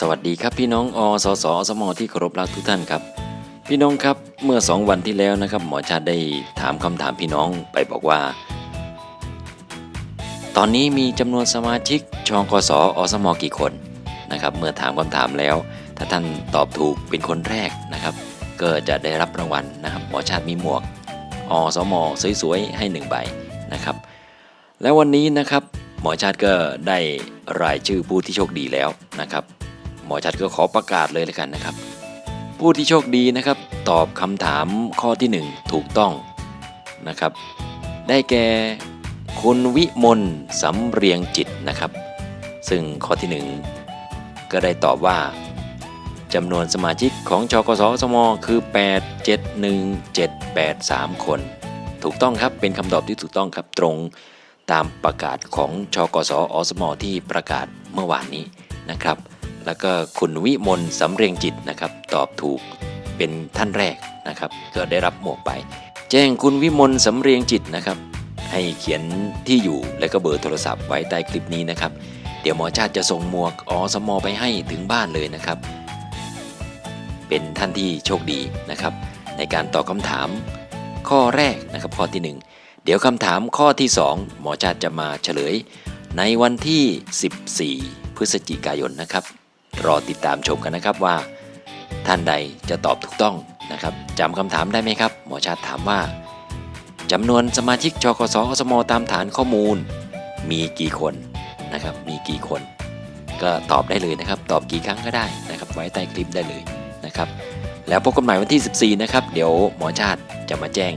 สวัสดีครับพี่น้องอสสอสมที่เคารพรักทุกท่านครับ พี่น้องครับเมื่อสองวันที่แล้วนะครับ หมอชาติได้ถามคำถามพี่น้องไปบอกว่า ตอนนี้มีจำนวนสมาชิกชองกสอสมกี่คนนะครับ เมื่อถามคำถามแล้ว ถ้าท่านตอบถูกเป็นคนแรกนะครับ ก็จะได้รับรางวัลนะครับ หมอชาติมีหมวกอสมสวยๆให้หนึ่งใบนะครับ แล้ววันนี้นะครับหมอชาติก็ได้รายชื่อผู้ที่โชคดีแล้วนะครับ หมอชัดก็ขอประกาศเลยแล้วกันนะครับ ผู้ที่โชคดีนะครับ ตอบคำถามข้อที่ 1 ถูกต้องนะครับ ได้แก่คุณวิมลสำเรียงจิตนะครับ ซึ่งข้อที่ 1 ก็ได้ตอบว่าจำนวนสมาชิกของชกสสมคือ 871783 คน ถูกต้องครับเป็นคำตอบที่ถูกต้องครับตรงตามประกาศของชกสอสมที่ประกาศเมื่อวานนี้นะครับ แล้วก็คุณวิมลสำเรียงจิตนะครับ ตอบถูกเป็นท่านแรกนะครับ ก็ได้รับหมวกไป แจ้งคุณวิมลสำเรียงจิตนะครับ ให้เขียนที่อยู่และก็เบอร์โทรศัพท์ไว้ใต้คลิปนี้นะครับ เดี๋ยวหมอชาติจะส่งหมวกอสมอไปให้ถึงบ้านเลยนะครับ เป็นท่านที่โชคดีนะครับ ในการตอบคำถาม ข้อแรกนะครับข้อที่หนึ่งเดี๋ยวคำถามข้อที่สองหมอชาติจะมาเฉลย ในวันที่ 14 พฤศจิกายนนะครับ รอติดตามชมกันนะครับว่า ท่านใดจะตอบถูกต้องนะครับจำคำถามได้ไหมครับ หมอชาติถามว่าจำนวนสมาชิกชกสอสมตามฐานข้อมูล มีกี่คนนะครับมีกี่คน ก็ตอบได้เลยนะครับ ตอบกี่ครั้งก็ได้นะครับ ไว้ใต้คลิปได้เลยนะครับ แล้วพบกันใหม่วันที่ 14 นะครับ เดี๋ยวหมอชาติจะมาแจ้ง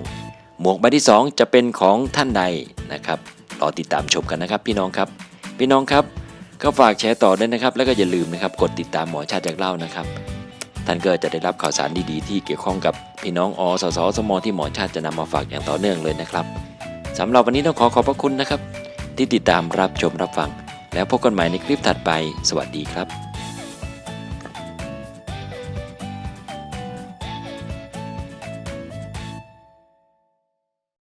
หมวกใบที่ 2 จะเป็นของท่านใดนะครับรอติดตามชมกันนะครับ พี่น้องครับ พี่น้องครับ ก็ฝากแชร์ต่อด้วยนะครับ แล้วก็อย่าลืมนะครับกดติดตามหมอชาติจากเล่านะครับ ท่านก็จะได้รับข่าวสารดีๆที่เกี่ยวข้องกับพี่น้องอสสสมที่หมอชาติจะนำมาฝากอย่างต่อเนื่องเลยนะครับสำหรับวันนี้ต้องขอขอบพระคุณนะครับ ที่ติดตามรับชมรับฟัง แล้วพบกันใหม่ในคลิปถัดไป สวัสดีครับ